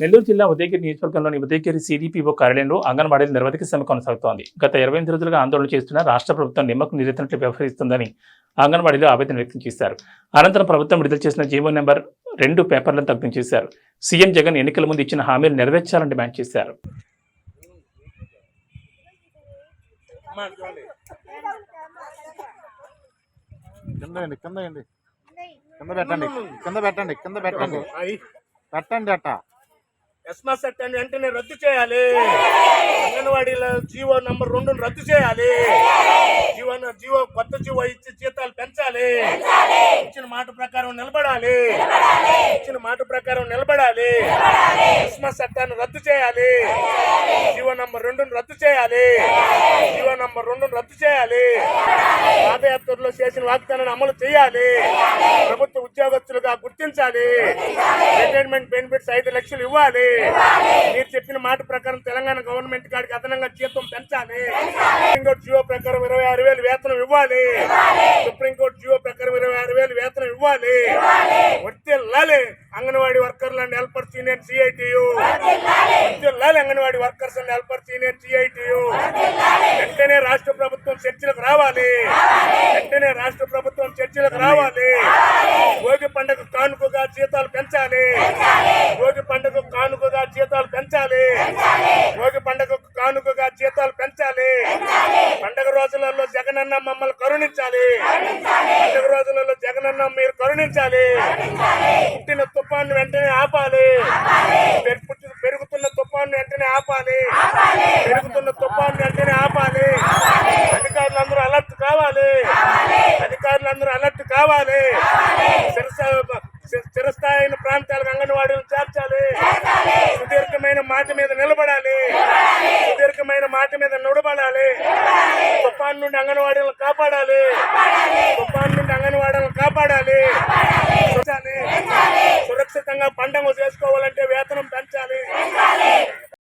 నెల్లూరు జిల్లా ఉదయగిరి నియోజకవర్గంలోని ఉదయగిరి సిడిపిఓ కార్యాలయంలో అంగన్వాడీల నిర్వధిక సమ్మె కొనసాగుతోంది. గత ఇరవై ఎనిమిది రోజులుగా ఆందోళన చేస్తున్న రాష్ట్ర ప్రభుత్వం నిమ్మకు నిరెత్తినట్లు వ్యవహరిస్తుందని అంగన్వాడీలో ఆవేదన వ్యక్తం చేశారు. అనంతరం ప్రభుత్వం విడుదల చేసిన జీవో నెంబర్ రెండు పేపర్లను తగ్గించేశారు చేశారు. సీఎం జగన్ ఎన్నికల ముందు ఇచ్చిన హామీలు నెరవేర్చాలని డిమాండ్ చేశారు. కింద పెట్టండి కింద పెట్టండి కింద పెట్టండి. పెట్టండి అట్ట. ఎస్మా సెట్ అని వెంటనే రద్దు చేయాలి. అంగన్వాడీల జీవో నంబర్ రెండు రద్దు చేయాలి. జీవో జీవో కొత్త జీవో ఇచ్చి జీతాలు పెంచాలి. ఇచ్చిన మాట ప్రకారం నిలబడాలి. ఇచ్చిన మాట ప్రకారం నిలబడాలి. ఎస్మా చట్టాన్ని రద్దు చేయాలి. జీవో నంబర్ రెండు రద్దు చేయాలి. జీవో నంబర్ రెండు రద్దు చేయాలి. పాదయాత్రలో చేసిన వాగ్దానాన్ని అమలు చేయాలి. ప్రభుత్వం ఉద్యోగస్తులుగా గుర్తించాలి. రిటైర్మెంట్ బెనిఫిట్స్ ఐదు లక్షలు ఇవ్వాలి. మీరు చెప్పిన మాట ప్రకారం తెలంగాణ గవర్నమెంట్ కాడికి అదనంగా జీతం పెంచాలి. సుప్రీంకోర్టు జియో ప్రకారం ఇరవై ఆరు వేలు వేతనం ఇవ్వాలి. సుప్రీంకోర్టు జియో ప్రకారం ఇరవై ఆరు వేలు వేతనం ఇవ్వాలి. వర్తిల్లాలి అంగన్వాడీ వర్కర్లు అండ్ హెల్పర్స్ యూనియన్ సిఐటియు. వర్తిల్లాలి anganwadi workers and helpers union CITU. వెంటనే రాష్ట్ర ప్రభుత్వం చర్చలకు రావాలి. వెంటనే రాష్ట్ర ప్రభుత్వం చర్చలకు రావాలి. పండుగ కానుకగా జీతాలు పెంచాలి. భోగి పండుగ కానుకగా జీతాలు పెంచాలి. భోగి పండుగ కానుకగా జీతాలు పెంచాలి. పండుగ రోజులలో జగనన్న మమ్మల్ని కరుణించాలి. పండుగ రోజులలో జగనన్న మీరు కరుణించాలి. పుట్టిన తుఫాను వెంటనే ఆపాలి. పెరుగుతున్న తుఫాను వెంటనే ఆపాలి. పెరుగుతున్న తుఫాను వెంటనే ఆపాలి. అధికారులందరూ అలర్ట్ కావాలి. అధికారులందరూ అలర్ట్ కావాలి. స్థిరస్థాయిన ప్రాంతాలకు అంగన్వాడీలు చేర్చాలి. సుదీర్ఘమైన మాట మీద నిలబడాలి. సుదీర్ఘమైన మాట మీద నిలబడాలి. తుఫాన్ నుండి అంగన్వాడీలను కాపాడాలి. తుఫాన్ నుండి అంగన్వాడీలను కాపాడాలి. సురక్షితంగా పండుగ చేసుకోవాలంటే వేతనం పెంచాలి.